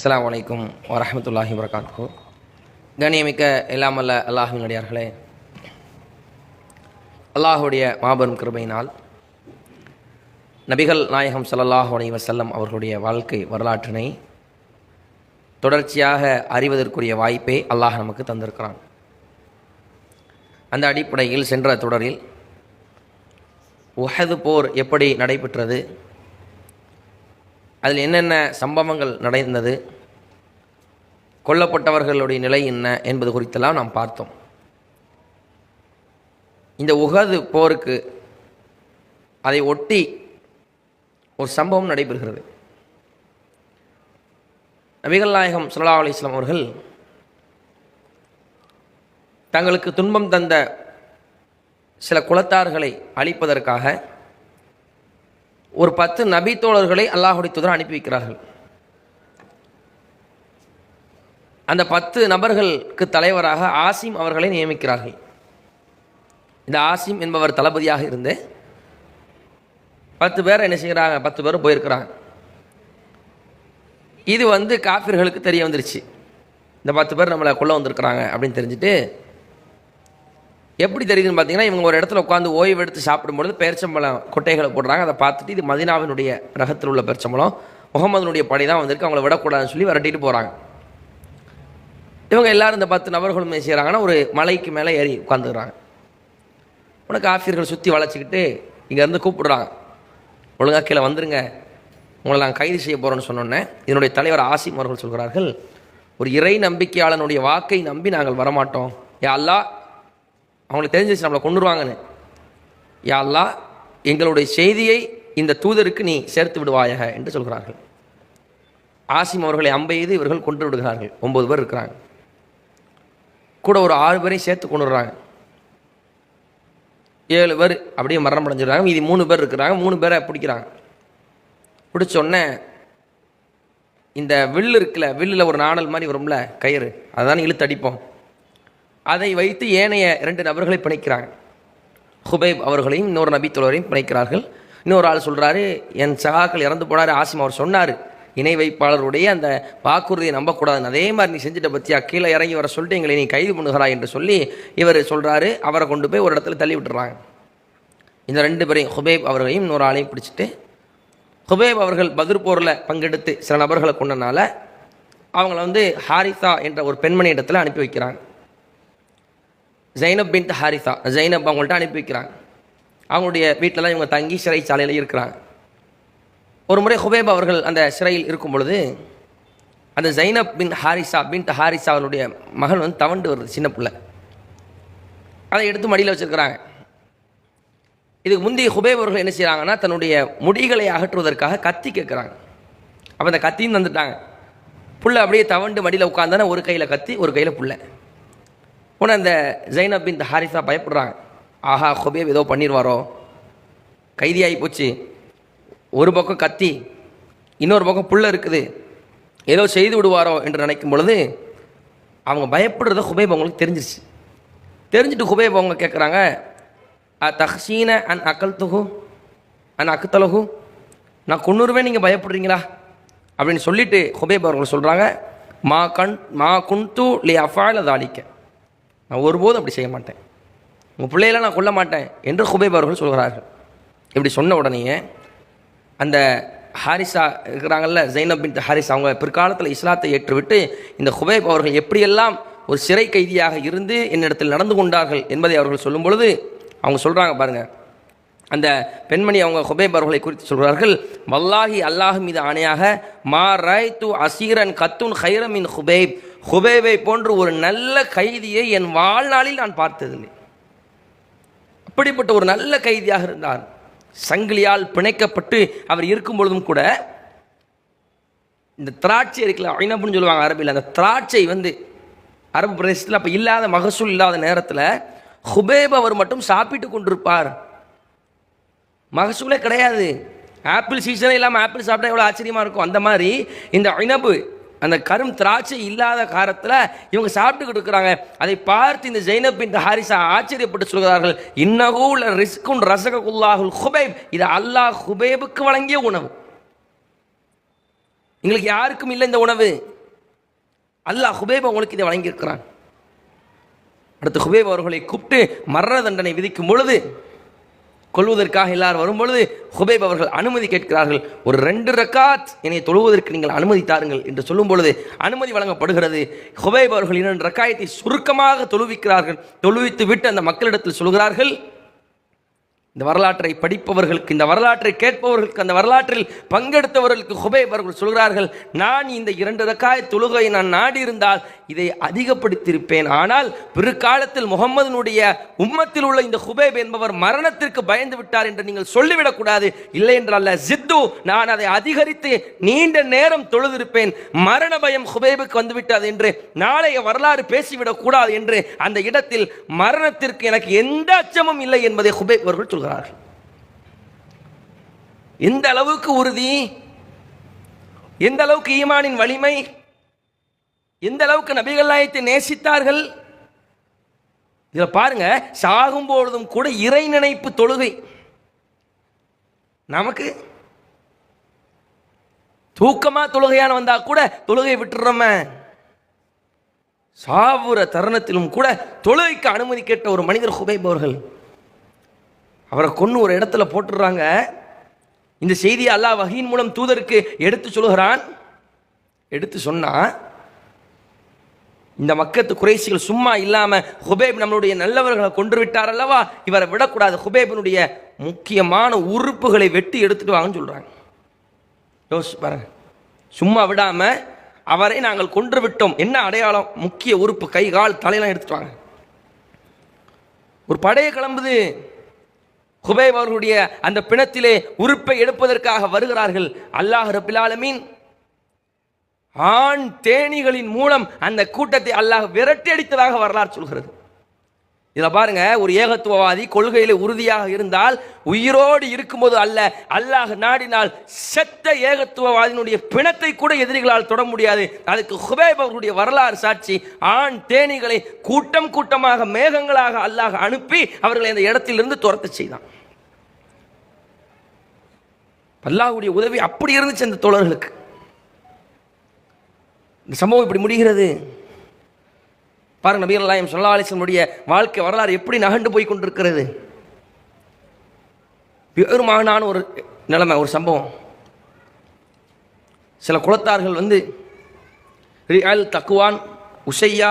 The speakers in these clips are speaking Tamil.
அஸ்லாம் வலைக்கும் வரமத்துல்லாஹி வரகாத்து கண்ணியமிக்க எல்லாமல்ல அல்லாஹின் அடியார்களே அல்லாஹுடைய மாபெரும் கிருபையினால் நபிகள் நாயகம் ஸல்லல்லாஹு அலைஹி வசல்லம் அவர்களுடைய வாழ்க்கை வரலாற்றினை தொடர்ச்சியாக அறிவதற்குரிய வாய்ப்பை அல்லாஹ் நமக்கு தந்திருக்கிறான். அந்த அடிப்படையில் சென்ற தொடரில் உஹது போர் எப்படி நடைபெற்றது அதில் என்னென்ன சம்பவங்கள் நடந்தது? கொல்லப்பட்டவர்களுடைய நிலை என்ன என்பது குறித்தெல்லாம் நாம் பார்த்தோம். இந்த உகது போருக்கு அதை ஒட்டி ஒரு சம்பவம் நடைபெறுகிறது. நபிகள் நாயகம் சுல்லா அலிஸ்லாம் அவர்கள் தங்களுக்கு துன்பம் தந்த சில குலத்தார்களை அழிப்பதற்காக ஒரு பத்து நபி தோழர்களை அல்லாஹுடைய தூதர் அனுப்பி வைக்கிறார்கள். அந்த பத்து நபர்களுக்கு தலைவராக ஆசிம் அவர்களை நியமிக்கிறார்கள். இந்த ஆசிம் என்பவர் தளபதியாக இருந்து பத்து பேர் என்ன செய்கிறாங்க? பத்து பேரும் போயிருக்கிறாங்க. இது வந்து காஃபிர்களுக்கு தெரிய வந்துருச்சு. இந்த பத்து பேர் நம்மளை கொள்ள வந்திருக்கிறாங்க அப்படின்னு தெரிஞ்சுட்டு எப்படி தெரியுதுன்னு பார்த்தீங்கன்னா இவங்க ஒரு இடத்துல உட்காந்து ஓய்வு எடுத்து சாப்பிடும்பொழுது பேரிச்சம்பழம் கொட்டைகளை போடுறாங்க. அதை பார்த்துட்டு இது மதினாவினுடைய ரகத்தில் உள்ள பேரிச்சம்பழம் முகமதுனுடைய படை தான் வந்திருக்கு. அவங்கள விடக்கூடாதுன்னு சொல்லி விரட்டிட்டு போகிறாங்க இவங்க எல்லாரும் இந்த பத்து நபர்களும் செய்கிறாங்கன்னா ஒரு மலைக்கு மேலே ஏறி உட்காந்துக்கிறாங்க உனக்கு ஆஃபீர்கள் சுற்றி வளைச்சிக்கிட்டு இங்கேருந்து கூப்பிடுறாங்க. ஒழுங்காக கீழே வந்துருங்க. உங்களை நான் கைது செய்ய போகிறோன்னு சொன்னோன்னே இதனுடைய தலைவர் ஆசிம் அவர்கள் சொல்கிறார்கள் ஒரு இறை நம்பிக்கையாளனுடைய வாக்கை நம்பி நாங்கள் வரமாட்டோம். யா அல்லா அவங்களுக்கு தெரிஞ்சிச்சு நம்மளை கொண்டுருவாங்கன்னு. யாழ்லா எங்களுடைய செய்தியை இந்த தூதருக்கு நீ சேர்த்து விடுவாயாக என்று சொல்கிறார்கள். ஆசிம் அவர்களை அம்பெய்து இவர்கள் கொண்டு விடுகிறார்கள். ஒன்பது பேர் இருக்கிறாங்க. கூட ஒரு ஆறு பேரையும் சேர்த்து கொண்டு வர்றாங்க. ஏழு பேர் அப்படியே மரணம் அடைஞ்சிடுறாங்க. மீதி மூணு பேர் இருக்கிறாங்க. மூணு பேரை பிடிக்கிறாங்க. பிடிச்சோடனே இந்த வில்லு இருக்குல்ல வில்லில் ஒரு நாணல் மாதிரி வரும்ல கயிறு. அதுதானே இழுத்து அடிப்போம். அதை வைத்து ஏனைய இரண்டு நபர்களை பிணைக்கிறாங்க. ஹுபைப் அவர்களையும் இன்னொரு நபித்தோழரையும் பிணைக்கிறார்கள். இன்னொரு ஆள் சொல்கிறாரு என் சகாக்கள் இறந்து போனார் ஆசிம் அவர் சொன்னார். இணை வைப்பாளருடைய அந்த வாக்குறுதியை நம்பக்கூடாதுன்னு. அதே மாதிரி நீ செஞ்சுட்ட பற்றியா கீழே இறங்கி வர சொல்லிட்டு எங்களை நீ கைது பண்ணுகிறாய் என்று சொல்லி இவர் சொல்கிறாரு அவரை கொண்டு போய் ஒரு இடத்துல தள்ளி விட்டுறாங்க. இந்த ரெண்டு பேரையும் ஹுபேப் அவர்களையும் இன்னொரு ஆளையும் பிடிச்சிட்டு ஹுபேப் அவர்கள் பதிர் போரில் பங்கெடுத்து சில நபர்களை கொண்டனால அவங்கள வந்து ஹாரிசா என்ற ஒரு பெண்மணி இடத்துல அனுப்பி வைக்கிறாங்க. ஜைனப் பின் ஹாரிசா ஜைனப் அவங்கள்ட்ட அனுப்பி வைக்கிறாங்க. அவங்களுடைய வீட்டில் இவங்க தங்கி சிறைச்சாலையில் இருக்கிறாங்க. ஒரு முறை ஹுபேப் அவர்கள் அந்த சிறையில் இருக்கும் பொழுது அந்த ஜைனப் பின் ஹாரிசா பின் ஹாரிசா அவருடைய மகன் வந்து தவண்டு வருது சின்ன பிள்ளை. அதை எடுத்து மடியில் வச்சுருக்கிறாங்க. இதுக்கு முந்தைய ஹுபேப் அவர்கள் என்ன செய்கிறாங்கன்னா தன்னுடைய முடிகளை அகற்றுவதற்காக கத்தி கேட்குறாங்க. அப்போ அந்த கத்தியும் தந்துட்டாங்க. புள்ள அப்படியே தவண்டு மடியில் உட்காந்தானே ஒரு கையில் கத்தி ஒரு கையில் புள்ள. உடனே அந்த ஜைனப் பின் ஹாரிசா பயப்படுறாங்க. ஆஹா ஹுபேப் ஏதோ பண்ணிடுவாரோ கைதியாகி போச்சு. ஒரு பக்கம் கத்தி இன்னொரு பக்கம் புல்ல இருக்குது. ஏதோ செய்து விடுவாரோ என்று நினைக்கும் பொழுது அவங்க பயப்படுறத ஹுபேப் அவங்களுக்கு தெரிஞ்சிருச்சு. தெரிஞ்சுட்டு ஹுபேப் அவங்க கேட்குறாங்க அ தஹ்சீன அன் அக்கல் தொகு அன் அக்குத்தலகு நான் கொன்னுருவேன் நீங்கள் பயப்படுறீங்களா? அப்படின்னு சொல்லிட்டு ஹுபேப் அவர்கள் சொல்கிறாங்க மா கண் மா குண்டு லி அஃபால தாளிக்க நான் ஒருபோதும் அப்படி செய்ய மாட்டேன். உங்கள் பிள்ளையெல்லாம் நான் கொல்ல மாட்டேன் என்று ஹுபேப் அவர்கள் சொல்கிறார்கள். இப்படி சொன்ன உடனேயே அந்த ஹாரிஸா இருக்கிறாங்கல்ல ஜைனப் பின் ஹாரிஸ் அவங்க பிற்காலத்தில் இஸ்லாத்தை ஏற்றுவிட்டு இந்த ஹுபைப் அவர்கள் எப்படியெல்லாம் ஒரு சிறை கைதியாக இருந்து என்னிடத்தில் நடந்து கொண்டார்கள் என்பதை அவர்கள் சொல்லும் பொழுது அவங்க சொல்கிறாங்க பாருங்கள் அந்த பெண்மணி அவங்க ஹுபைப் அவர்களை குறித்து சொல்கிறார்கள் வல்லாஹி அல்லாஹ் மீது ஆணையாக மா ராய் து அசீரன் கத்துன் ஹைரமின் ஹுபைப் ஹுபேவை போன்று ஒரு நல்ல கைதியை என் வாழ்நாளில் நான் பார்த்ததில்லை. அப்படிப்பட்ட ஒரு நல்ல கைதியாக இருந்தார். சங்கிலியால் பிணைக்கப்பட்டு அவர் இருக்கும் பொழுதும் கூட இந்த திராட்சை இருக்குல்ல ஐனப்புன்னு சொல்லுவாங்க அரபியில் அந்த திராட்சை வந்து அரபு பிரதேசத்தில் அப்போ இல்லாத மகசூல் இல்லாத நேரத்தில் ஹுபேப் அவர் மட்டும் சாப்பிட்டு கொண்டிருப்பார். மகசூலே கிடையாது. ஆப்பிள் சீசனே இல்லாமல் ஆப்பிள் சாப்பிட்டா எவ்வளோ ஆச்சரியமாக இருக்கும். அந்த மாதிரி இந்த ஐனப்பு அந்த கரும் திராட்சை இல்லாத காரத்தில் இவங்க சாப்பிட்டுக்கிட்டு இருக்கிறாங்க. அதை பார்த்து இந்த ஜெய்னப் இந்த ஹாரிசா ஆச்சரியப்பட்டு சொல்கிறார்கள் இன்னகூல ரிஸ்குன் ரசகுல்லாஹுல் ஹுபைப். இது அல்லாஹ் ஹுபைபுக்கு வழங்கிய உணவு. எங்களுக்கு யாருக்கும் இல்லை இந்த உணவு. அல்லாஹ் ஹுபேப் அவங்களுக்கு இதை வழங்கியிருக்கிறான். அடுத்து ஹுபேப் அவர்களை கூப்பிட்டு மரண தண்டனை விதிக்கும் பொழுது கொள்வதற்காக எல்லாரும் வரும்பொழுது ஹுபைப் அவர்கள் அனுமதி கேட்கிறார்கள். ஒரு ரெண்டு ரக்காத் என்னை தொழுவதற்கு நீங்கள் அனுமதி தாருங்கள் என்று சொல்லும் பொழுது அனுமதி வழங்கப்படுகிறது. ஹுபைப் அவர்கள் இரண்டு ரக்காயத்தை சுருக்கமாக தொழுவிக்கிறார்கள். தொழுவித்து விட்டு அந்த மக்களிடத்தில் சொல்கிறார்கள் இந்த வரலாற்றை படிப்பவர்களுக்கு இந்த வரலாற்றை கேட்பவர்களுக்கு அந்த வரலாற்றில் பங்கெடுத்தவர்களுக்கு ஹுபைப் அவர்கள் சொல்கிறார்கள் நான் இந்த இரண்டு ரக்காய தொழுகை நான் நாடி இருந்தால் இதை அதிகப்படுத்தியிருப்பேன். ஆனால் பிற்காலத்தில் முகம்மதனுடைய உம்மத்தில் உள்ள இந்த ஹுபேப் என்பவர் மரணத்திற்கு பயந்து விட்டார் என்று நீங்கள் சொல்லிவிடக்கூடாது. இல்லை என்றல்ல ஜித்து நான் அதை அதிகரித்து நீண்ட நேரம் தொழுதிருப்பேன். மரண பயம் ஹுபேபுக்கு வந்துவிட்டது என்று நாளைய வரலாறு பேசிவிடக்கூடாது என்று அந்த இடத்தில் மரணத்திற்கு எனக்கு எந்த அச்சமும் இல்லை என்பதை ஹுபேப் அவர்கள் சொல்கிறார்கள் எந்த அளவுக்கு உறுதி எந்த அளவுக்கு ஈமானின் வலிமை எந்த அளவுக்கு நபிகள் நாயத்தை நேசித்தார்கள். இதில் பாருங்க சாகும் பொழுதும் கூட இறை நினைப்பு தொழுகை. நமக்கு தூக்கமா தொழுகையான வந்தா கூட தொழுகை விட்டுறோமே. சாவுற தருணத்திலும் கூட தொழுகைக்கு அனுமதி கேட்ட ஒரு மனிதர் ஹுபைப் அவரை கொண்டு ஒரு இடத்துல போட்டுடுறாங்க. இந்த செய்தியை அல்லாஹ் வகையின் மூலம் தூதருக்கு எடுத்து சொல்கிறான் எடுத்து சொன்னால் இந்த மக்கத்து குறைசிகள் சும்மா இல்லாமல் ஹுபேப் நம்மளுடைய நல்லவர்களை கொன்று விட்டார் அல்லவா? இவரை விடக்கூடாது. ஹுபேபினுடைய முக்கியமான உறுப்புகளை வெட்டி எடுத்துட்டு வாங்கன்னு சொல்கிறாங்க யோசிச்சு பாருங்க. சும்மா விடாமல் அவரை நாங்கள் கொன்று விட்டோம். என்ன அடையாளம்? முக்கிய உறுப்பு கை கால் தலையெல்லாம் எடுத்துட்டு வாங்க. ஒரு படையை கிளம்புது. ஹுபைப் அவர்களுடைய அந்த பிணத்திலே உறுப்பை எடுப்பதற்காக வருகிறார்கள். அல்லாஹ் ரபிலாலமீன் ஆண் தேனிகளின் மூலம் அந்த கூட்டத்தை அல்லாஹ் விரட்டி அடித்ததாக வரலாறு சொல்கிறது. இதில் பாருங்க ஒரு ஏகத்துவவாதி கொள்கையில் உறுதியாக இருந்தால் உயிரோடு இருக்கும்போது அல்ல அல்லாஹ் நாடினால் செத்த ஏகத்துவவாதியினுடைய பிணத்தை கூட எதிரிகளால் தொட முடியாது. அதுக்கு ஹுபேப் அவர்களுடைய வரலாறு சாட்சி ஆண் தேனிகளை கூட்டம் கூட்டமாக மேகங்களாக அல்லாஹ் அனுப்பி அவர்களை அந்த இடத்திலிருந்து துரத்த செய்தான். அல்லாஹுடைய உதவி அப்படி இருந்துச்சு அந்த தோழர்களுக்கு. இந்த சம்பவம் இப்படி முடிகிறது. பாருங்க நபீர் அல்லாயம் சொல்லா அலிசனுடைய வாழ்க்கை வரலாறு எப்படி நகண்டு போய் கொண்டிருக்கிறது? பெருமானான ஒரு நிலைமை ஒரு சம்பவம். சில குலத்தார்கள் வந்து ரியால் தக்குவான் உஷையா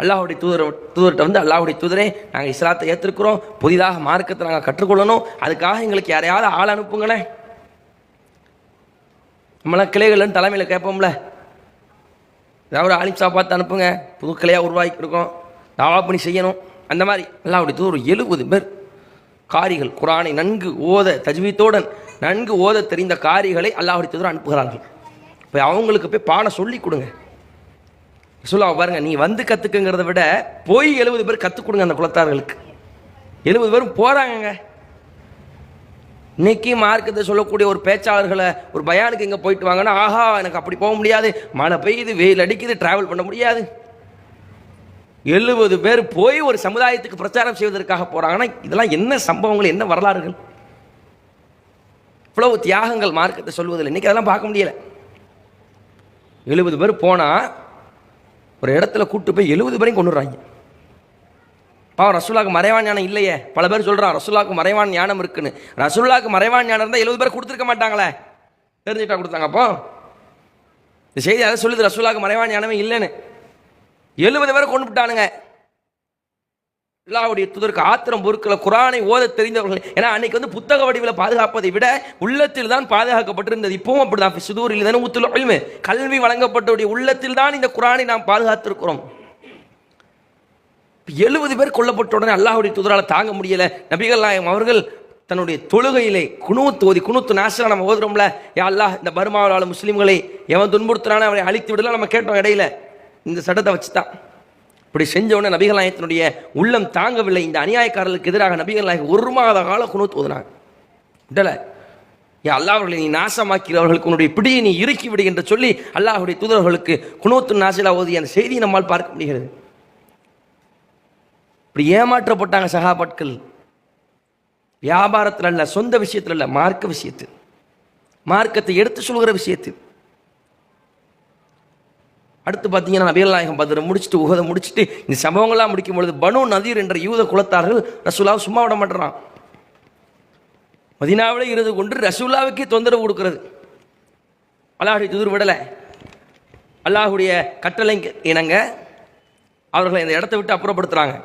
அல்லாஹுடைய தூதர் தூதர்கிட்ட வந்து அல்லாஹுடைய தூதரே நாங்கள் இஸ்லாத்தை ஏற்றிருக்கிறோம் புதிதாக மார்க்கத்தை நாங்கள் கற்றுக்கொள்ளணும் அதுக்காக எங்களுக்கு யாரையாவது ஆள் அனுப்புங்களேன். நம்மளாம் கிளைகள்னு தலைமையில் கேட்போம்ல. ஏதாவது ஒரு ஆலிம்சா பார்த்து அனுப்புங்க. புது உருவாக்கி கொடுக்கும். தாவா பண்ணி செய்யணும். அந்த மாதிரி. அல்லாஹுடைய தூதர் ஒரு எழுபது பேர். காரிகள் குரானை நன்கு ஓத தஜ்வீத்தோடன் நன்கு ஓத தெரிந்த காரிகளை அல்லாஹுடைய தூதர் அனுப்புகிறார்கள். இப்போ அவங்களுக்கு போய் பாடம் சொல்லி கொடுங்க. சொல்லுவா பாருங்க நீ வந்து கற்றுக்குங்கிறத விட போய் எழுபது பேர் கற்றுக் கொடுங்க அந்த குலத்தார்களுக்கு. எழுபது பேரும் போகிறாங்கங்க இன்னைக்கு மார்க்கத்தை சொல்லக்கூடிய ஒரு பேச்சாளர்களை ஒரு பயானுக்கு இங்கே போயிட்டு வாங்கன்னா ஆஹா எனக்கு அப்படி போக முடியாது. மழை பெய்யுது வெயில் அடிக்குது டிராவல் பண்ண முடியாது. எழுபது பேர் போய் ஒரு சமுதாயத்துக்கு பிரச்சாரம் செய்வதற்காக போகிறாங்கன்னா இதெல்லாம் என்ன சம்பவங்கள் என்ன வரலாறுகள்? இவ்வளவு தியாகங்கள் மார்க்கத்தை சொல்வதில்லை. இன்னைக்கு அதெல்லாம் பார்க்க முடியலை. எழுபது பேர் போனால் ஒரு இடத்துல கூட்டு போய் எழுபது பேரையும் கொண்டுடுறாங்க. பாவம் ரசூலாக்கு மறைவான் ஞானம் இல்லையே. பல பேர் சொல்கிறான் ரசூலாக்கு மறைவான் ஞானம் இருக்குன்னு. ரசூல்லாக்கு மறைவான் ஞானம் இருந்தால் எழுபது பேர் கொடுத்துருக்க மாட்டாங்களே. தெரிஞ்சுக்கிட்டா கொடுத்தாங்க அப்போ. இந்த செய்தி அதை சொல்லுது ரசூலாக்கு மறைவான் ஞானமே இல்லைன்னு. எழுபது பேரை கொண்டு விட்டானுங்க. அல்லாவுடைய தூதருக்கு ஆத்திரம் பொருட்களை குரானை ஓத தெரிந்தவர்கள். ஏன்னா அன்னைக்கு வந்து புத்தக வடிவில் பாதுகாப்பதை விட உள்ளத்தில் தான் பாதுகாக்கப்பட்டிருந்தது. இப்பவும் அப்படிதான். சுதூரில் தானே ஊத்துல கல்வி வழங்கப்பட்டவுடைய உள்ளத்தில் தான் இந்த குரானை நாம் பாதுகாத்திருக்கிறோம். எழுபது பேர் கொல்லப்பட்ட உடனே அல்லாஹுடைய தூதரால் தாங்க முடியலை. நபிகள் நாயம் அவர்கள் தன்னுடைய தொழுகையிலே குணூத்து ஓதி குணூத்து நாசலாம் நம்ம ஓதுறோம்ல. யா அல்லாஹ் இந்த பர்மாவால முஸ்லீம்களை எவன் துன்புறுத்தினானே அவனை அழித்து விடலாம் நம்ம கேட்டோம் இடையில. இந்த சட்டத்தை வச்சு தான் இப்படி செஞ்ச உடனே நபிகள் நாயத்தினுடைய உள்ளம் தாங்கவில்லை. இந்த அநியாயக்காரர்களுக்கு எதிராக நபிகள் நாயகம் ஒரு மாத கால குணூத்து ஓதுனாங்க. விடலை யா அல்லாஹர்களை நீ நாசமாக்கிறவர்களுக்கு உன்னுடைய பிடியை நீ இறுக்கி விடு என்று சொல்லி அல்லாஹுடைய தூதர்களுக்கு குணோத்து நாசிலா ஓதிய அந்த செய்தியை நம்மால் பார்க்க முடிகிறது. இப்படி ஏமாற்றப்பட்டாங்க சகாபாட்கள். வியாபாரத்தில் அல்ல சொந்த விஷயத்தில் அல்ல மார்க்க விஷயத்தில் மார்க்கத்தை எடுத்து சொல்கிற விஷயத்தில் அடுத்து பார்த்தீங்கன்னா நபிகள் நாயகம் பதிரை முடிச்சுட்டு உகதை முடிச்சுட்டு இந்த சம்பவங்கள்லாம் முடிக்கும் பொழுது பனு நதீர் என்ற யூத குலத்தார்கள் ரசூலாவை சும்மா விட மாட்டுறான். மதினாவிலே இருந்து கொண்டு ரசூல்லாவுக்கே தொந்தரவு கொடுக்கறது. அல்லாஹுடைய துதிர் விடலை அல்லாஹுடைய கட்டளை இணங்க அவர்களை இந்த இடத்த விட்டு அப்புறப்படுத்துகிறாங்க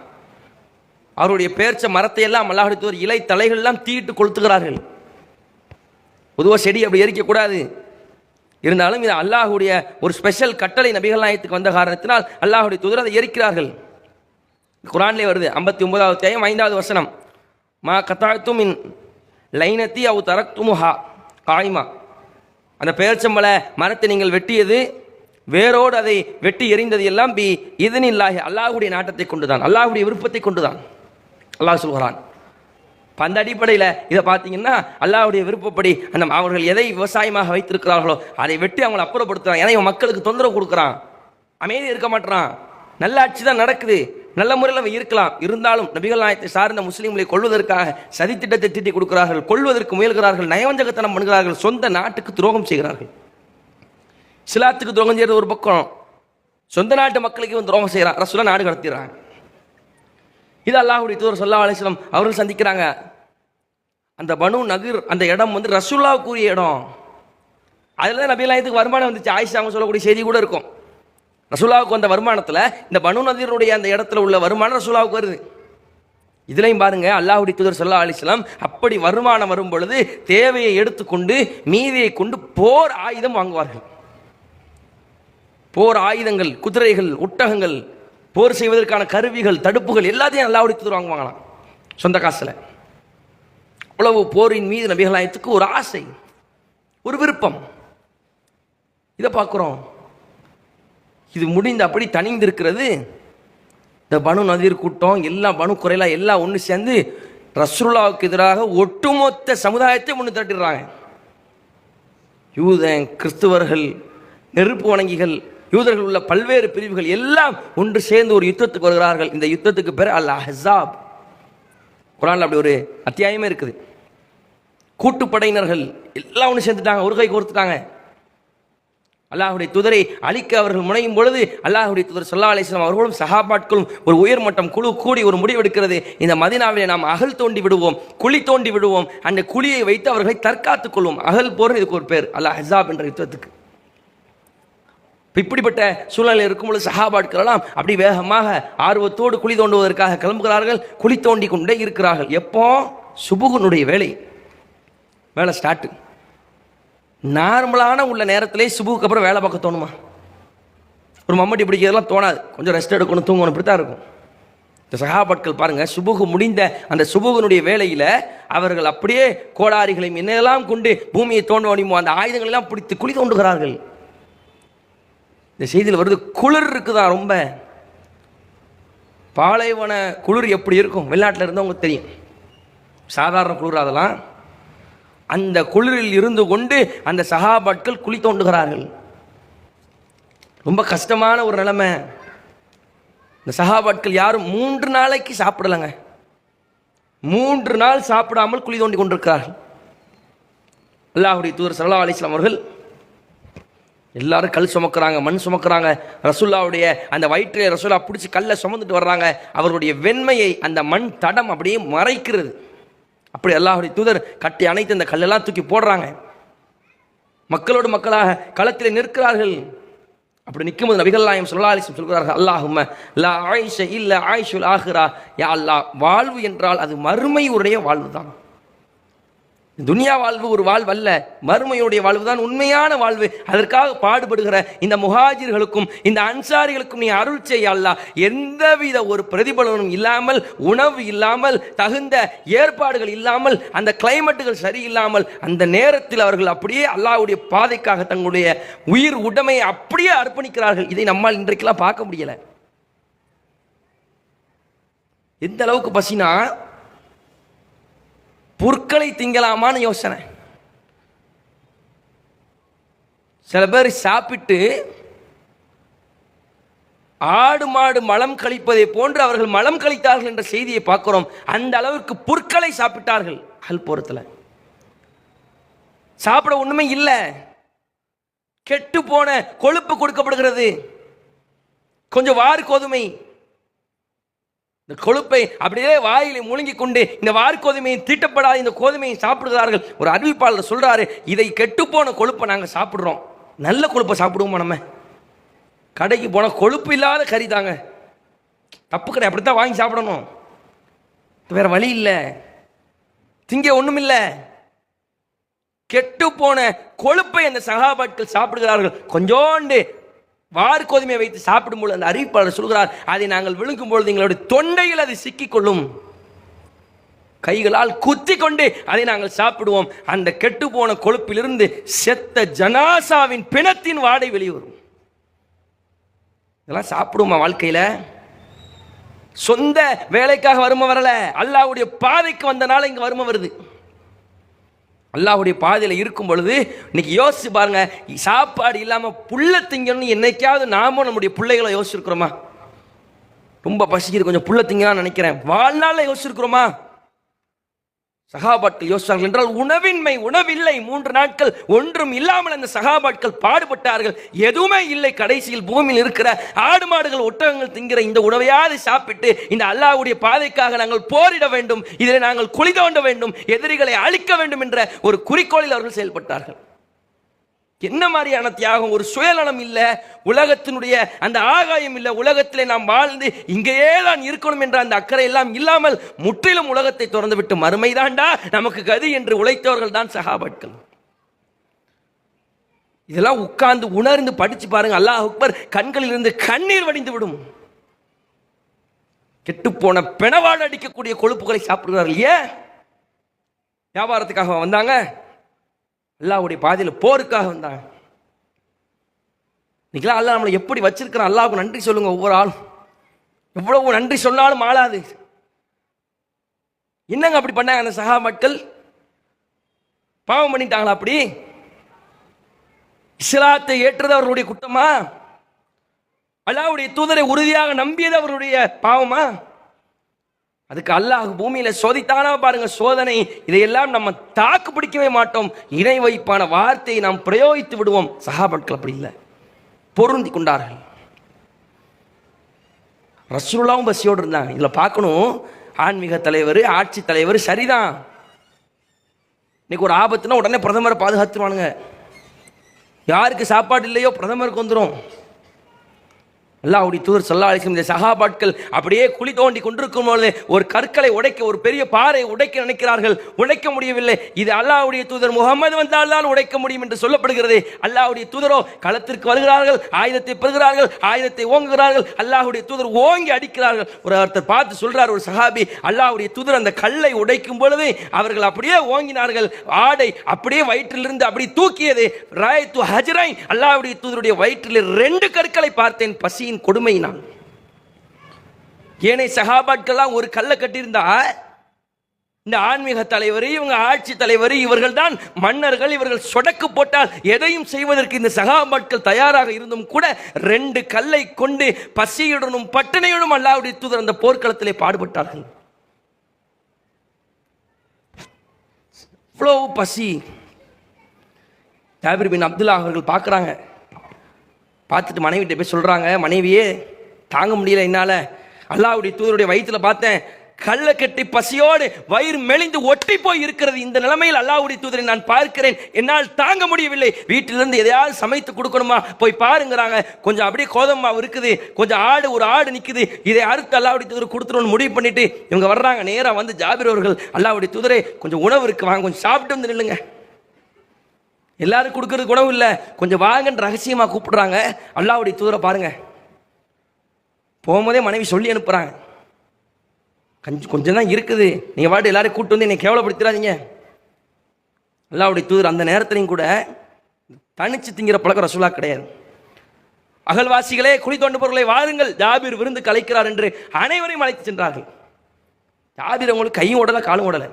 அவருடைய பேர்ச்ச மரத்தை எல்லாம் அல்லாஹுடைய ஒரு இலை தலைகள் எல்லாம் தீட்டு கொளுத்துகிறார்கள். பொதுவாக செடி அப்படி எரிக்கக்கூடாது. இருந்தாலும் இது அல்லாஹுடைய ஒரு ஸ்பெஷல் கட்டளை நபிகள் நாயத்துக்கு வந்த காரணத்தினால் அல்லாஹுடைய தூதர் அதை எரிக்கிறார்கள். குரான்லே வருது ஐம்பத்தி ஒன்பதாவது தேயம் ஐந்தாவது வசனம். மா கத்தாழ்த்தும் இன் லைனத்தி அவு தரக்துமுஹா காய்மா. அந்த பேர்ச்சம்பள மரத்தை நீங்கள் வெட்டியது வேரோடு அதை வெட்டி எறிந்தது எல்லாம் பி இதனில்லாஹி அல்லாஹுடைய நாட்டத்தை கொண்டுதான் அல்லாஹுடைய விருப்பத்தை கொண்டுதான். அல்லாஹ் சொல்கிறான். இப்போ அந்த அடிப்படையில் இதை பார்த்தீங்கன்னா அல்லாவுடைய விருப்பப்படி அந்த அவர்கள் எதை விவசாயமாக வைத்திருக்கிறார்களோ அதை வெட்டி அவங்களை அப்புறப்படுத்துகிறான் ஏன்னா இவன் மக்களுக்கு தொந்தரவு கொடுக்குறான். அமைதி இருக்க மாட்டான் நல்ல ஆட்சி தான் நடக்குது. நல்ல முறையில் அவன் இருக்கலாம். இருந்தாலும் நபிகள் நாயத்தை சார்ந்த முஸ்லீம்களை கொள்வதற்காக சதித்திட்டத்தை தீட்டி கொடுக்கிறார்கள் கொள்வதற்கு முயல்கிறார்கள் நயவஞ்சகத்தனம் பண்ணுகிறார்கள் சொந்த நாட்டுக்கு துரோகம் செய்கிறார்கள். சிலாத்துக்கு துரோகம் செய்கிறது ஒரு பக்கம். சொந்த நாட்டு மக்களுக்கு இவன் துரோகம் செய்கிறான் ரசூலா நாடு கடத்திடுறாங்க. இது அல்லாஹுடைய தூதர் சொல்லா அலிஸ்லாம் அவர்கள் சந்திக்கிறாங்க. அந்த பனு நகர் அந்த இடம் வந்து ரசுல்லாவுக்குரிய இடம். அதில் தான் நபிலாயத்துக்கு வருமானம் வந்துச்சு. ஆயிஷா அவங்க சொல்லக்கூடிய செய்தி கூட இருக்கும். ரசுல்லாவுக்கு வந்த வருமானத்தில் இந்த பனு நதியினுடைய அந்த இடத்துல உள்ள வருமானம் ரசுல்லாவுக்கு வருது. இதுலையும் பாருங்க அல்லாஹுடைய தூதர் சொல்லா அலிஸ்லாம் அப்படி வருமானம் வரும் பொழுது தேவையை எடுத்துக்கொண்டு மீதியை கொண்டு போர் ஆயுதம் வாங்குவார்கள். போர் ஆயுதங்கள் குதிரைகள் ஒட்டகங்கள் போர் செய்வதற்கான கருவிகள் தடுப்புகள் எல்லாத்தையும் அல்லாஹுடைய தூதர் வாங்குவாங்களாம் சொந்த காசில். அவ்வளவு போரின் மீது நபிகளாயத்துக்கு ஒரு ஆசை ஒரு விருப்பம். இதை பார்க்குறோம். இது முடிந்து அப்படி தனிந்திருக்கிறது இந்த பனு நதிர் கூட்டம் எல்லா பனு குறையெல்லாம் எல்லாம் ஒன்று சேர்ந்து ரசூலுல்லாவுக்கு எதிராக ஒட்டுமொத்த சமுதாயத்தை ஒன்று திரட்டிடுறாங்க. யூதன் கிறிஸ்துவர்கள் நெருப்பு வணங்கிகள் யூதர்கள் உள்ள பல்வேறு பிரிவுகள் எல்லாம் ஒன்று சேர்ந்து ஒரு யுத்தத்துக்கு வருகிறார்கள். இந்த யுத்தத்துக்கு பேர் அல் அஹ்ஸாப் குரான்ல அப்படி ஒரு அத்தியாயமே இருக்குது. கூட்டுப்படையினர்கள் எல்லாம் ஒன்று சேர்ந்துட்டாங்க ஒரு கை கோர்த்துட்டாங்க. அல்லாஹுடைய துதரை அழிக்க அவர்கள் முனையும் பொழுது அல்லாஹுடைய துதர் சொல்லா அலிஸ்லாம் அவர்களும் சகாபாட்களும் ஒரு உயர்மட்டம் குழு கூடி ஒரு முடிவெடுக்கிறது. இந்த மதினாவிலே நாம் அகல் தோண்டி விடுவோம் குழி தோண்டி விடுவோம். அந்த குழியை வைத்து அவர்களை தற்காத்துக் கொள்வோம். அகல் போர் இதுக்கு ஒரு பேர் அல்லாஹ் ஹசாப் என்ற யுத்தத்துக்கு. இப்போ இப்படிப்பட்ட சூழ்நிலை இருக்கும் பொழுது சஹாபாட்கள் எல்லாம் அப்படி வேகமாக ஆர்வத்தோடு குழி தோண்டுவதற்காக கிளம்புகிறார்கள். குழி தோண்டி கொண்டே இருக்கிறார்கள். எப்போ? சுபுகனுடைய வேலை. வேலை ஸ்டார்ட் நார்மலான உள்ள நேரத்திலே சுபுக்கு அப்புறம் வேலை பார்க்க தோணுமா? ஒரு மம்மட்டி பிடிக்கிறதெல்லாம் தோணாது. கொஞ்சம் ரெஸ்ட் எடுக்கணும் தூங்கணும் இப்படி தான் இருக்கும். இந்த சகாபாட்கள் பாருங்கள் சுபுகு முடிந்த அந்த சுபுகனுடைய வேலையில் அவர்கள் அப்படியே கோடாரிகளையும் என்னெல்லாம் கொண்டு பூமியை தோண்ட முடியுமோ அந்த ஆயுதங்களெல்லாம் பிடித்து குழி தோண்டுகிறார்கள். இந்த செய்தியில் வருது குளிர் இருக்குதா ரொம்ப? பாலைவன குளிர் எப்படி இருக்கும்? வெளிநாட்டில் இருந்தவங்க தெரியும். சாதாரண குளிர் அதெல்லாம்? அந்த குளிரில் இருந்து கொண்டு அந்த சகாபாட்கள் குழி தோண்டுகிறார்கள். ரொம்ப கஷ்டமான ஒரு நிலைமை. இந்த சகாபாட்கள் யாரும் மூன்று நாளைக்கு சாப்பிடலைங்க. மூன்று நாள் சாப்பிடாமல் குழி தோண்டி கொண்டிருக்கிறார்கள். அல்லாஹுடைய தூதர் சல்லா அலிஸ்லாம் அவர்கள் எல்லாரும் கல் சுமக்கிறாங்க மண் சுமக்கிறாங்க. ரசுல்லாவுடைய அந்த வயிற்றிலே ரசுல்லா பிடிச்சி கல்லை சுமந்துட்டு வர்றாங்க. அவருடைய வெண்மையை அந்த மண் தடம் அப்படியே மறைக்கிறது. அப்படி அல்லாஹுடைய தூதர் கட்டி அணைத்து அந்த கல்லெல்லாம் தூக்கி போடுறாங்க. மக்களோடு மக்களாக களத்தில் நிற்கிறார்கள். அப்படி நிற்கும்போது நபிகள் நாயம் சொல்லாலிசம் சொல்கிறார்கள் அல்லாஹும் லா ஆயிஷ இல்ல ஆயிஷுல் ஆஹிரா. யா அல்லா வாழ்வு என்றால் அது மறுமையுடைய வாழ்வு தான் துனியா வாழ்வு ஒரு வாழ்வு அல்ல மறுமையுடைய வாழ்வு தான் உண்மையான வாழ்வு. அதற்காக பாடுபடுகிற இந்த முகாஜிர்களுக்கும் இந்த அன்சாரிகளுக்கும் நீ அருள் செய்ய அல்லா. எந்தவித ஒரு பிரதிபலனும் இல்லாமல் உணவு இல்லாமல் தகுந்த ஏற்பாடுகள் இல்லாமல் அந்த கிளைமேட்டுகள் சரியில்லாமல் அந்த நேரத்தில் அவர்கள் அப்படியே அல்லாவுடைய பாதைக்காக தங்களுடைய உயிர் உடமையை அப்படியே அர்ப்பணிக்கிறார்கள். இதை நம்மால் இன்றைக்கெல்லாம் பார்க்க முடியல. எந்த அளவுக்கு பசினா புற்களை திங்கலாமான்னு யோசனை. சில பேர் சாப்பிட்டு ஆடு மாடு மலம் கழிப்பதை போன்று அவர்கள் மலம் கழித்தார்கள் என்ற செய்தியை பார்க்கிறோம். அந்த அளவிற்கு புற்களை சாப்பிட்டார்கள். அல்போரத்தில் சாப்பிட ஒன்றுமே இல்லை. கெட்டு போன கொழுப்பு கொடுக்கப்படுகிறது. கொஞ்சம் வாறு கோதுமை. இந்த கொழுப்பை அப்படியே வாயிலை முழுங்கி கொண்டு இந்த வார்கோதுமையை தீட்டப்படாத இந்த கோதுமையை சாப்பிடுகிறார்கள். ஒரு அறிவிப்பாளர் சொல்கிறாரு இதை கெட்டுப்போன கொழுப்பை நாங்கள் சாப்பிட்றோம். நல்ல கொழுப்பை சாப்பிடுவோமா நம்ம? கடைக்கு போனால் கொழுப்பு இல்லாத கறி தாங்க. தப்பு கடை அப்படித்தான் வாங்கி சாப்பிடணும். வேறு வழி இல்லை. திங்க ஒன்றும் இல்லை. கெட்டு போன கொழுப்பை அந்த சகாபாட்கள் சாப்பிடுகிறார்கள். கொஞ்சோண்டு வார்கோதுமையை வைத்து சாப்பிடும்போது அந்த அறிவிப்பாளர் சொல்கிறார் அதை நாங்கள் விழுங்கும் பொழுது எங்களுடைய தொண்டையில் அது சிக்கிக்கொள்ளும். கைகளால் குத்தி கொண்டு அதை நாங்கள் சாப்பிடுவோம். அந்த கெட்டு போன கொழுப்பிலிருந்து செத்த ஜனாசாவின் பிணத்தின் வாடை வெளிவரும். இதெல்லாம் சாப்பிடுவோமா வாழ்க்கையில்? சொந்த வேலைக்காக வறுமை வரல. அல்லாஹ்வுடைய பாதைக்கு வந்தனால இங்கே வறுமை வருது. அல்லாஹுடைய பாதையில் இருக்கும் பொழுது இன்னைக்கு யோசிச்சு பாருங்க சாப்பாடு இல்லாமல் புள்ள திங்கணும்னு என்னைக்காவது நாமும் நம்முடைய பிள்ளைகளை யோசிச்சிருக்கிறோமா? ரொம்ப பசிக்குது கொஞ்சம் புள்ள திங்கலாம்னு நினைக்கிறேன். வாழ்நாளில் யோசிச்சிருக்கிறோமா? சகாபாட்கள் யோசித்தார்கள் என்றால் உணவின்மை உணவில்லை. மூன்று நாட்கள் ஒன்றும் இல்லாமல் அந்த சகாபாட்கள் பாடுபட்டார்கள். எதுவுமே இல்லை. கடைசியில் பூமியில் இருக்கிற ஆடு மாடுகள் ஒட்டகங்கள் திங்கிற இந்த உணவையாவது சாப்பிட்டு இந்த அல்லாஹ்வுடைய பாதைக்காக நாங்கள் போரிட வேண்டும். இதில் நாங்கள் குழி தோண்ட வேண்டும். எதிரிகளை அழிக்க வேண்டும் என்ற ஒரு குறிக்கோளில் அவர்கள் செயல்பட்டார்கள். என்ன மாதிரியான தியாகம்? ஒரு சுயநலம் இல்லை உலகத்தினுடைய அந்த ஆகாயம் இல்லை உலகத்தில் நாம் வாழ்ந்து இங்கேயே தான் இருக்கணும் என்ற அந்த அக்கறை எல்லாம் இல்லாமல் முற்றிலும் உலகத்தை திறந்து விட்டு மறுமைதாண்டா? நமக்கு கதி என்று உழைத்தவர்கள் தான் சகாபாட்கள் இதெல்லாம் உட்கார்ந்து உணர்ந்து படிச்சு பாருங்க அல்லாஹ் அக்பர் கண்களிலிருந்து கண்ணீர் வடிந்து விடும். கெட்டுப்போன பிணவாடு அடிக்கக்கூடிய கொழுப்புகளை சாப்பிடுகிறார்கள். ஏன்? வியாபாரத்துக்காக வந்தாங்க. அல்லாவுடைய பாதையில் போருக்காக வந்தாங்க. இன்னைக்கெல்லாம் அல்லாஹ் நம்மளை எப்படி வச்சிருக்கிறோம் அல்லாவுக்கு நன்றி சொல்லுங்க ஒவ்வொரு ஆளும். எவ்வளவு நன்றி சொன்னாலும் ஆளாது. என்னங்க அப்படி பண்ணாங்க? அந்த சகா மக்கள் பாவம் பண்ணிட்டாங்களா அப்படி? இஸ்லாத்தை ஏற்றது அவர்களுடைய குற்றமா? அல்லாவுடைய தூதரை உறுதியாக நம்பியது அவருடைய பாவமா? அதுக்கு அல்லாஹ் பூமியில சோதித்தானா பாருங்க சோதனை. இதையெல்லாம் நம்ம தாக்கு பிடிக்கவே மாட்டோம். இணை வைப்பான வார்த்தையை நாம் பிரயோகித்து விடுவோம். சகாபாட்கள் அப்படி இல்லை. பொருந்தி கொண்டார்கள். ரசூலாவும் பசியோடு இருந்தாங்க. இதில் பார்க்கணும். ஆன்மீக தலைவர் ஆட்சி தலைவர் சரிதான். இன்னைக்கு ஒரு ஆபத்துனா உடனே பிரதமரை பாதுகாத்துருவானுங்க. யாருக்கு சாப்பாடு இல்லையோ பிரதமருக்கு வந்துடும் அல்லாவுடைய தூதர் சல்லா அலிஸ்லம் இந்த சகாபாட்கள் அப்படியே குழி தோண்டி கொண்டிருக்கும் பொழுது ஒரு கற்களை உடைக்க ஒரு பெரிய பாறை உடைக்க நினைக்கிறார்கள். உடைக்க முடியவில்லை. இது அல்லாவுடைய தூதர் முகமது வந்தால் தான் உடைக்க முடியும் என்று சொல்லப்படுகிறது. அல்லாவுடைய தூதரோ களத்திற்கு வருகிறார்கள் ஆயுதத்தை பெறுகிறார்கள் ஆயுதத்தை ஓங்குகிறார்கள். அல்லாஹுடைய தூதர் ஓங்கி அடிக்கிறார்கள். ஒரு ஒருத்தர் பார்த்து சொல்றார் ஒரு சஹாபி அல்லாஹ்வுடைய தூதர் அந்த கல்லை உடைக்கும் பொழுது அவர்கள் அப்படியே ஓங்கினார்கள். ஆடை அப்படியே வயிற்றிலிருந்து அப்படி தூக்கியது. ராயத்து ஹஜரை அல்லாவுடைய தூதருடைய வயிற்றில் ரெண்டு கற்களை பார்த்தேன். பசியின் சகாபாக்களின் கொடுமையினால். ஏனைய சகாபாட்கள்லாம் ஒரு கல்லை கட்டியிருந்தா இந்த ஆன்மீக தலைவர் இவங்க ஆட்சி தலைவர் இவர்கள் தான் மன்னர்கள் இவர்கள் சொடக்கு போட்டால் எதையும் செய்வதற்கு இந்த சகாபாட்கள் தயாராக இருந்தும் கூட ரெண்டு கல்லை கொண்டு பசியுடனும் பட்டினையுடனும் அல்லாவுடைய தூதர் அந்த போர்க்களத்திலே பாடுபட்டார்கள். இவ்வளவு பசி. ஜாபிர் பின் அப்துல்லா அவர்கள் பார்க்குறாங்க. பார்த்துட்டு மனைவிட்ட போய் சொல்கிறாங்க மனைவியே தாங்க முடியல என்னால். அல்லாவுடைய தூதருடைய வயிற்றுல பார்த்தேன் கள்ள கட்டி பசியோடு வயிறு மெலிந்து ஒட்டி போய் இருக்கிறது. இந்த நிலைமையில் அல்லாவுடைய தூதரை நான் பார்க்கிறேன். என்னால் தாங்க முடியவில்லை. வீட்டிலிருந்து எதையாவது சமைத்து கொடுக்கணுமா? போய் பாருங்கிறாங்க. கொஞ்சம் அப்படியே கோதம் இருக்குது. கொஞ்சம் ஆடு ஒரு ஆடு நிற்குது இதை அறுத்து அல்லாவுடைய தூதர் கொடுத்துருன்னு முடிவு பண்ணிட்டு இவங்க வர்றாங்க. நேராக வந்து ஜாபிர் அவர்கள் அல்லாவுடைய தூதரை கொஞ்சம் உணவு இருக்கு வாங்க கொஞ்சம் சாப்பிட்டு வந்து நில்லுங்க. எல்லாரும் கொடுக்கறது உணவு இல்லை. கொஞ்சம் வாங்கன்னு ரகசியமாக கூப்பிடுறாங்க. அல்லாவுடைய தூதரை பாருங்க. போகும்போதே மனைவி சொல்லி அனுப்புகிறாங்க கொஞ்சம் கொஞ்சம் தான் இருக்குது. நீங்கள் வாட்டு எல்லாரையும் கூப்பிட்டு வந்து என்னை கேவலப்படுத்திடாதீங்க. அல்லாவுடைய தூதர் அந்த நேரத்துலையும் கூட தனிச்சு திங்கிற பழக்கம் ரசூலா கிடையாது. அகல்வாசிகளே குழி தோண்டு பொருளை வாருங்கள். ஜாபீர் விருந்து கலைக்கிறார் என்று அனைவரையும் அழைத்து சென்றார்கள். ஜாபீர் அவங்களுக்கு கையும் ஓடலை காலும் ஓடலை.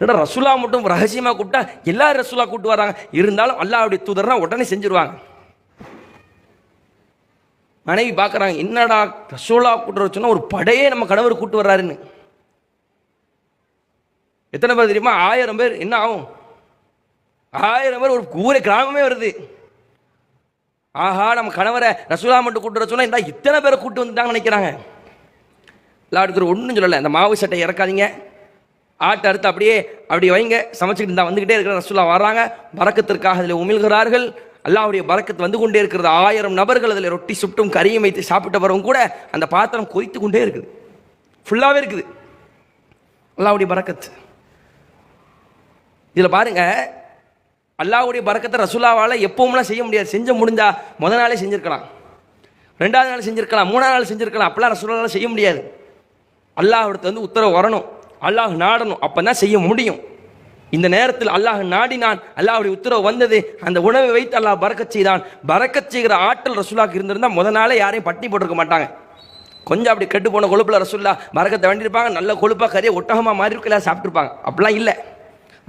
என்னடா ரசூலா மட்டும் ரகசியமாக கூப்பிட்டா எல்லா ரசுல்லா கூப்பிட்டு வராங்க இருந்தாலும் அல்லாவுடைய தூதர்னா உடனே செஞ்சிருவாங்க. மனைவி பார்க்குறாங்க என்னடா ரசோலா கூட்டு வர ஒரு படையே நம்ம கணவர் கூட்டு வர்றாருன்னு. எத்தனை பேர் தெரியுமா? ஆயிரம் பேர். என்ன ஆகும்? ஆயிரம் பேர் ஒரு ஊரே கிராமமே வருது. ஆஹா நம்ம கணவரை ரசூலா மட்டும் கூட்டு வர சொன்னால் இந்த இத்தனை பேரை கூட்டு வந்துட்டாங்கன்னு நினைக்கிறாங்க. எல்லாத்துக்கும் ஒன்றும் சொல்லலை. அந்த மாவு சட்டை இறக்காதீங்க. ஆட்டை அறுத்து அப்படியே அப்படி வைங்க. சமைச்சிக்கிட்டு இருந்தால் வந்துக்கிட்டே இருக்கிற ரசுல்லா வர்றாங்க. பறக்கத்திற்காக அதில் உமிழ்கிறார்கள். அல்லாவுடைய பறக்கத்து வந்து கொண்டே இருக்கிறது. ஆயிரம் நபர்கள் அதில் ரொட்டி சுட்டும் கறியும் வைத்து சாப்பிட்ட கூட அந்த பாத்திரம் கொதித்து கொண்டே இருக்குது. ஃபுல்லாகவே இருக்குது. அல்லாவுடைய பறக்கத்து. இதில் பாருங்க அல்லாவுடைய பறக்கத்தை ரசுல்லாவால் எப்பவும்லாம் செய்ய முடியாது. செஞ்ச முடிஞ்சால் முத நாளே செஞ்சுருக்கலாம். ரெண்டாவது நாள் செஞ்சுருக்கலாம். மூணாவது நாள் செஞ்சுருக்கலாம். அப்பெல்லாம் ரசுல்லாவால் செய்ய முடியாது. அல்லாஹ்விடத்து வந்து உத்தரவு வரணும். அல்லாஹ் நாடணும். அப்போ தான் செய்ய முடியும். இந்த நேரத்தில் அல்லாஹ் நாடினான் அல்லாஹுடைய உத்தரவு வந்தது. அந்த உணவை வைத்து அல்லாஹ் பறக்கச் செய்தான். பறக்கச் செய்கிற ஆற்றல் ரசூலாக்கு இருந்திருந்தால் முத நாளே யாரையும் பட்டி போட்டிருக்க மாட்டாங்க. கொஞ்சம் அப்படி கெட்டு போன கொழுப்பில் ரசூல்லா மரக்கத்தை வேண்டியிருப்பாங்க. நல்ல கொழுப்பாக கறியை ஒட்டகமாக மாறி இருக்கலாம் சாப்பிட்ருப்பாங்க அப்படிலாம் இல்லை.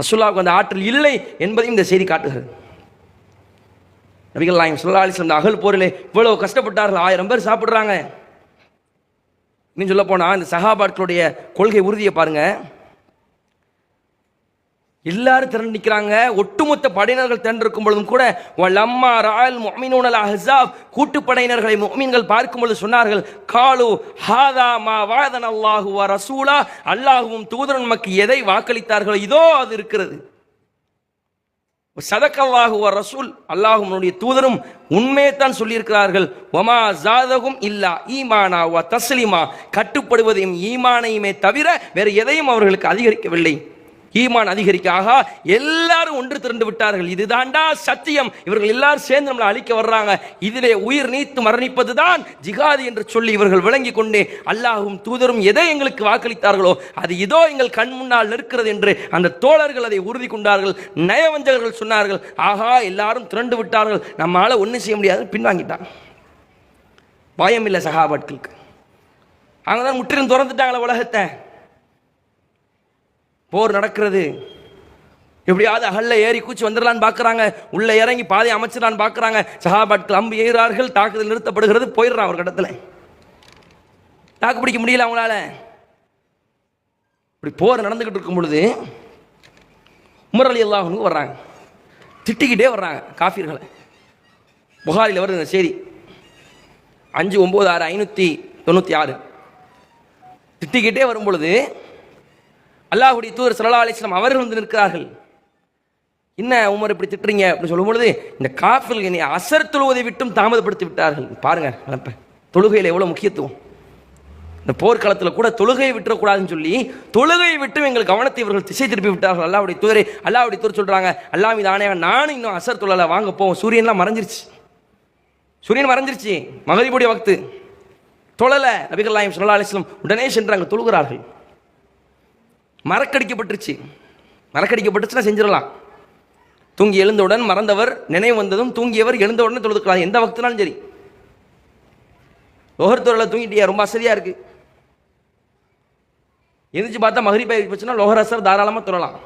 ரசூல்லாவுக்கு அந்த ஆற்றல் இல்லை என்பதையும் இந்த செய்தி காட்டுகிறது. நபிகள் நாயம் சுல்லா அலிஸ்லாம் அகல் போரிலே இவ்வளோ கஷ்டப்பட்டார்கள். ஆயிரம் பேர் சாப்பிட்றாங்க. இன்னும் சொல்ல போனால் இந்த சகாபாட்களுடைய கொள்கை உறுதியை பாருங்க. எல்லாரும் திரண்டு நிற்கிறாங்க ஒட்டுமொத்த படையினர்கள் திரண்டிருக்கும் பொழுதும் கூட லம்மா ராயல் மொமினூனல் அஹாப் கூட்டுப்படையினர்களை மொமீன்கள் பார்க்கும் பொழுது சொன்னார்கள் காலு ஹாதா மா வாதன் அல்லாஹுவா ரசூலா. அல்லாஹுவும் தூதரன் நமக்கு எதை வாக்களித்தார்களோ இதோ அது இருக்கிறது. சதக்கல்லாஹு ரசூல் அல்லாஹுடைய தூதரும் உண்மையைத்தான் சொல்லியிருக்கிறார்கள். ஒமா ஜாதகும் இல்லா ஈமானா வ தஸ்லிமா. கட்டுப்படுவதையும் ஈமானையுமே தவிர வேறு எதையும் அவர்களுக்கு அதிகரிக்கவில்லை. ஈமான் அதிகரிக்க ஆகா எல்லாரும் ஒன்று திரண்டு விட்டார்கள். இதுதான்டா சத்தியம். இவர்கள் எல்லாரும் சேர்ந்து நம்மளை அழிக்க வர்றாங்க. இதிலே உயிர் நீத்து மரணிப்பது தான் ஜிகாதி என்று சொல்லி இவர்கள் விளங்கி கொண்டே அல்லாஹும் தூதரும் எதை எங்களுக்கு வாக்களித்தார்களோ அது இதோ எங்கள் கண் முன்னால் நிற்கிறது என்று அந்த தோழர்கள் அதை உறுதி கொண்டார்கள். நயவஞ்சகர்கள் சொன்னார்கள் ஆகா எல்லாரும் திரண்டு விட்டார்கள். நம்மால ஒன்றும் செய்ய முடியாது பின்வாங்கிட்டாங்க. பயம் இல்லை சகாபாட்களுக்கு அவங்க தான் முற்றிலும் திறந்துட்டாங்களே உலகத்தை. போர் நடக்கிறது. எப்படியாவது அகல்ல ஏறி கூச்சி வந்துடலான்னு பார்க்குறாங்க உள்ளே இறங்கி பாதை அமைச்சிடலான்னு பார்க்குறாங்க சஹாபாட்கள் அம்பு ஏறார்கள் தாக்குதல் நிறுத்தப்படுகிறது. போயிடுறான் ஒரு இடத்துல தாக்கு பிடிக்க முடியல அவங்களால. இப்படி போர் நடந்துக்கிட்டு இருக்கும் பொழுது உமரலி அல்லாஹனுக்கு வர்றாங்க. திட்டிக்கிட்டே வர்றாங்க காஃபிர்களை. புகாரில் வருது இந்த அஞ்சு ஒம்பது ஆறு ஐநூற்றி தொண்ணூற்றி ஆறு. திட்டிக்கிட்டே வரும் பொழுது அல்லாஹுடைய தூர் சல்லா அலிஸ்லாம் அவர்கள் வந்து நிற்கிறார்கள். என்ன உமர் இப்படி திட்டுறீங்க? அப்படின்னு சொல்லும் பொழுது இந்த காஃபில் என்னை அசர் தொழுவதை விட்டும் தாமதப்படுத்தி விட்டார்கள். பாருங்க நினப்ப தொழுகையில் எவ்வளோ முக்கியத்துவம்? இந்த போர்க்களத்தில் கூட தொழுகையை விட்டுறக்கூடாதுன்னு சொல்லி தொழுகையை விட்டு எங்கள் கவனத்தை இவர்கள் திசை திருப்பி விட்டார்கள். அல்லாவுடைய தூரை அல்லாவுடைய தூர் சொல்கிறாங்க அல்லா மீது ஆணையாக நானும் இன்னும் அசர் தொழலை வாங்க போவோம். சூரியன்லாம் மறைஞ்சிருச்சு. சூரியன் மறைஞ்சிருச்சு. மகதிபுடைய வக்து. தொழலை நபிகள் நாயம் சொல்லா அலிஸ்லாம் உடனே சென்று அங்கே தொழுகிறார்கள். மறக்கடிக்கப்பட்டுருச்சு. மறக்கடிக்கப்பட்டுச்சுன்னா செஞ்சிடலாம். தூங்கி எழுந்தவுடன் மறந்தவர் நினைவு வந்ததும் தூங்கியவர் எழுந்தவுடனே தொழுதுக்கலாம். எந்த வக்துனாலும் சரி. லோகர் தூங்கிட்டியா? ரொம்ப அசதியாக இருக்குது எந்திரிச்சு பார்த்தா மகரிப்பை போச்சுன்னா லோகரசர் தாராளமாக தொழலாம்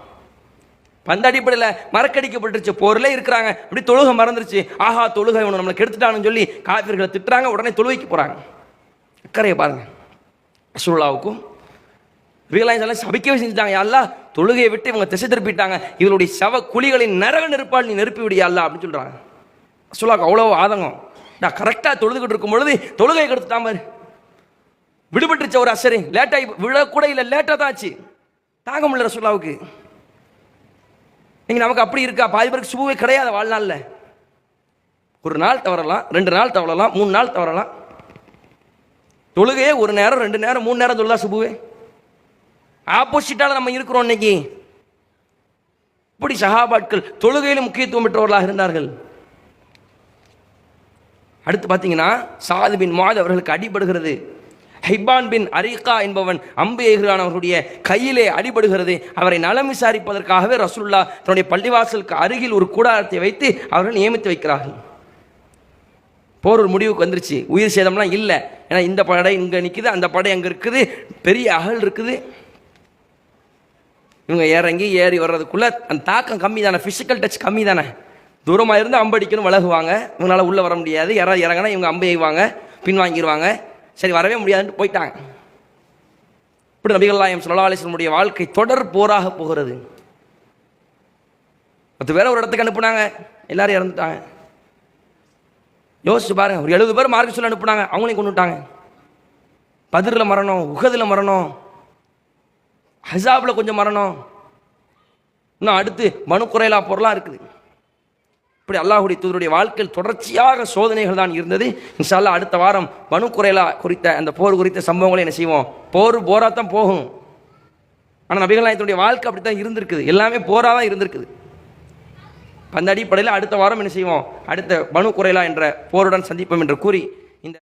பந்த அடிப்படையில் மறக்கடிக்கப்பட்டுருச்சு. போரில் இருக்கிறாங்க. அப்படி தொழுகை மறந்துருச்சு. ஆஹா தொழுகை இவனை நம்மளை கெடுத்துட்டான்னு சொல்லி காவிர்களை திட்டுறாங்க. உடனே தொழுவைக்கு போகிறாங்க அக்கறையை பாருங்கள் சுருளாவுக்கும் ரியலைஸ் எல்லாம் சபிக்கவே செஞ்சுட்டாங்க. அல்லா தொழுகையை விட்டு இவங்க திசை திருப்பிட்டாங்க. இவருடைய சவ குழிகளின் நரக நெருப்பால் நீ நெருப்பி விடியா அல்லா அப்படின்னு சொல்கிறாங்க ரசூலாவுக்கு அவ்வளோ ஆதங்கம். நான் கரெக்டாக தொழுதுகிட்டு இருக்கும் பொழுது தொழுகை கெடுத்துட்டான் பாரு. விடுபட்டுருச்ச ஒரு அசரி. லேட்டாகி விழக்கூட இல்லை லேட்டாக தான் ஆச்சு. தாங்க முடியல ரசூலாவுக்கு நீங்கள் நமக்கு அப்படி இருக்கா? பாதி பேருக்கு சுபுவே கிடையாது வாழ்நாளில். ஒரு நாள் தவறலாம் ரெண்டு நாள் தவறலாம் மூணு நாள் தவறலாம். தொழுகையே ஒரு நேரம் ரெண்டு நேரம் மூணு நேரம் தொழுதா சுபுவே? ஆப்போசிட்டால நம்ம இருக்கிறோம் இன்னைக்கு. இப்படி சகாபாட்கள் தொழுகையில் முக்கியத்துவம் பெற்றவர்களாக இருந்தார்கள். அடுத்து பார்த்தீங்கன்னா சாது பின் மாத் அவர்களுக்கு அடிபடுகிறது. ஹைபான் பின் அரிகா என்பவன் அம்பு எய்கிறான் கையிலே அடிபடுகிறது. அவரை நலம் விசாரிப்பதற்காகவே ரசூல்லா தன்னுடைய பள்ளிவாசலுக்கு அருகில் ஒரு கூடாரத்தை வைத்து அவர்கள் நியமித்து வைக்கிறார்கள். போர் ஒரு முடிவுக்கு வந்துருச்சு. உயிர் சேதம்லாம் இல்லை. ஏன்னா இந்த படை இங்கே நிற்குது அந்த படை அங்கே இருக்குது. பெரிய அகல் இருக்குது. இவங்க இறங்கி ஏறி வர்றதுக்குள்ள அந்த தாக்கம் கம்மி தானே ஃபிசிக்கல் டச் கம்மி தானே தூரமாக இருந்து அம்படிக்கணும் விலகுவாங்க இவங்களால உள்ளே வர முடியாது. யாராவது இறங்கினா இவங்க அம்பை எய்வாங்க பின்வாங்கிடுவாங்க சரி வரவே முடியாதுன்னு போயிட்டாங்க. இப்படி நபிகள்லாயம் சொல்லா அலிஸ்லமுடைய வாழ்க்கை தொடர் போராக போகிறது. பத்து பேரை ஒரு இடத்துக்கு அனுப்புனாங்க. எல்லாரும் இறந்துட்டாங்க. யோசிச்சு பாருங்க. ஒரு எழுபது பேர் மார்க்க சொல்ல அனுப்புனாங்க. அவங்களையும் கொண்டுட்டாங்க. பதிரில் மரணம் உகதில் மரணம். ஹசாபில் கொஞ்சம் மரணம். இன்னும் அடுத்து மனு பொருளாக இருக்குது. இப்படி அல்லாஹுடைய தூதருடைய வாழ்க்கையில் தொடர்ச்சியாக சோதனைகள் தான் இருந்தது. இன்ஷா அடுத்த வாரம் மனு குறித்த அந்த போர் குறித்த சம்பவங்களை என்ன செய்வோம்? போர் போராக தான் போகும். ஆனால் நபிகள் நாயத்தினுடைய வாழ்க்கை அப்படி தான் இருந்திருக்குது. எல்லாமே போராக தான் இருந்திருக்குது. அந்த அடிப்படையில் அடுத்த வாரம் என்ன செய்வோம்? அடுத்த மனு குறையலா என்ற போருடன் சந்திப்போம் என்று கூறி இந்த